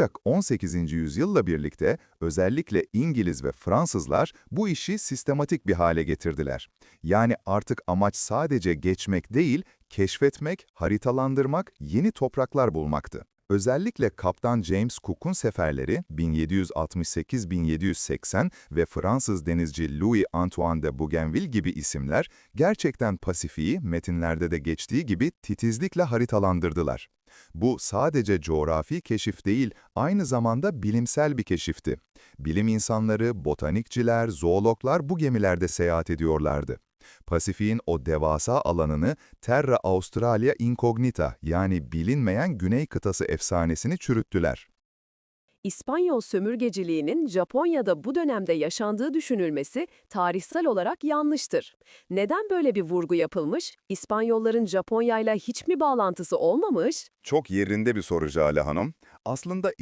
Ancak 18. yüzyılla birlikte özellikle İngiliz ve Fransızlar bu işi sistematik bir hale getirdiler. Yani artık amaç sadece geçmek değil, keşfetmek, haritalandırmak, yeni topraklar bulmaktı. Özellikle Kaptan James Cook'un seferleri 1768-1780 ve Fransız denizci Louis Antoine de Bougainville gibi isimler gerçekten Pasifik'i metinlerde de geçtiği gibi titizlikle haritalandırdılar. Bu sadece coğrafi keşif değil, aynı zamanda bilimsel bir keşifti. Bilim insanları, botanikçiler, zoologlar bu gemilerde seyahat ediyorlardı. Pasifik'in o devasa alanını Terra Australia Incognita yani bilinmeyen güney kıtası efsanesini çürüttüler. İspanyol sömürgeciliğinin Japonya'da bu dönemde yaşandığı düşünülmesi tarihsel olarak yanlıştır. Neden böyle bir vurgu yapılmış? İspanyolların Japonya'yla hiç mi bağlantısı olmamış? Çok yerinde bir soru Jale Hanım. Aslında